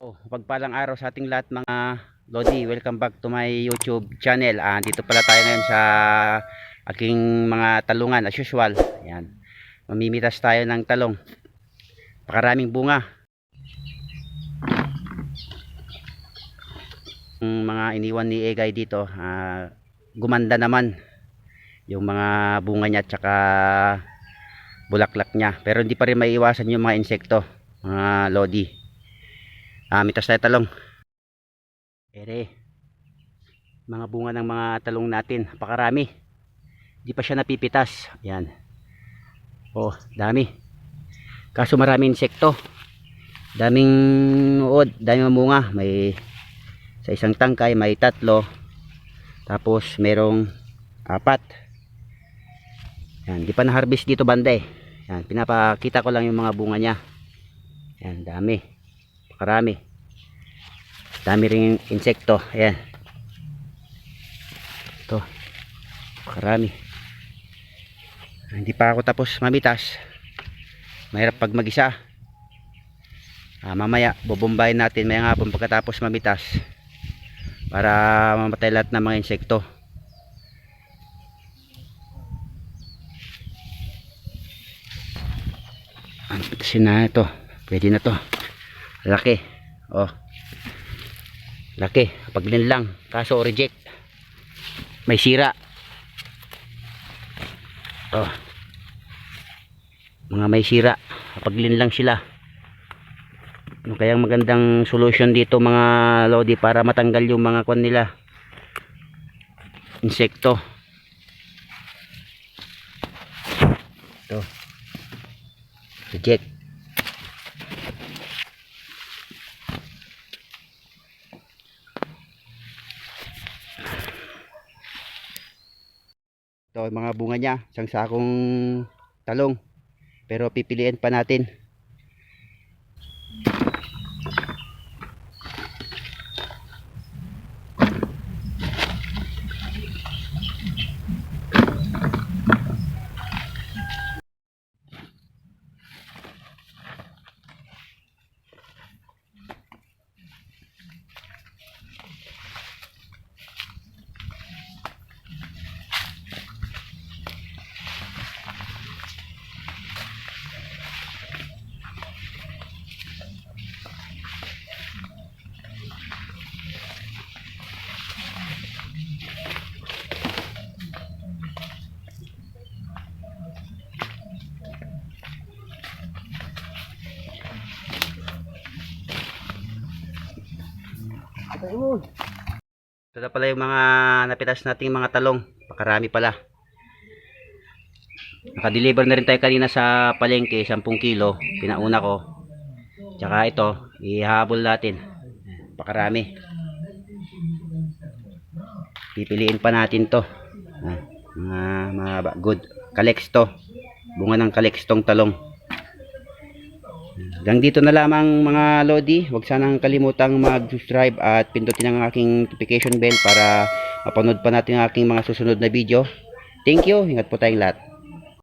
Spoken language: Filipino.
Oh, pagpalang araw sa ating lahat mga Lodi, welcome back to my YouTube channel. Ah, dito pala tayo ngayon sa aking mga talungan as usual. Ayan. Mamimitas tayo ng talong. Pakaraming bunga. Yung mga iniwan ni Egay dito, ah, gumanda naman yung mga bunga niya at saka bulaklak niya. Pero hindi pa rin maiiwasan yung mga insekto, mga Lodi. Ah, mitas tayo talong. Ere. Mga bunga ng mga talong natin. Pakarami. Di pa siya napipitas. Yan. Oh, dami. Kaso marami insekto. Daming uod, daming bunga. May sa isang tangkay may tatlo. Tapos merong apat. Yan, di pa na-harvest dito banda eh. Yan, pinapakita ko lang yung mga bunga niya. Yan, dami. Karami. Dami ring insekto. Ayan. Ito. Karami. Hindi pa ako tapos mamitas. Mahirap pag mag-isa. Ah, mamaya, bubombayin natin may hapon pagkatapos mamitas. Para mamatay lahat ng mga insekto. Ang pitasin na ito. Pwede na to. Laki. Oh. Laki. Paglin lang. Kaso reject. May sira. Oh. Mga may sira. Paglin lang sila. Ano kayang magandang solution dito mga lodi para matanggal yung mga kwan nila. Insekto. Ito. Reject. Ito mga bunga niya, isang sakong talong. Pero pipiliin pa natin. Ito na pala yung mga napitas nating mga talong. Pakarami pala. Nakadeliver na rin tayo kanina sa palengke, 10 kilo. Pinauna ko. Tsaka ito, ihabol natin. Pakarami. Pipiliin pa natin to. Ah, mga, mga good. Kalex to. Bunga ng kalex tong talong. Hanggang dito na lamang mga Lodi. Huwag sanang kalimutang mag-subscribe at pindutin ang aking notification bell para mapanood pa natin ang aking mga susunod na video. Thank you. Ingat po tayong lahat.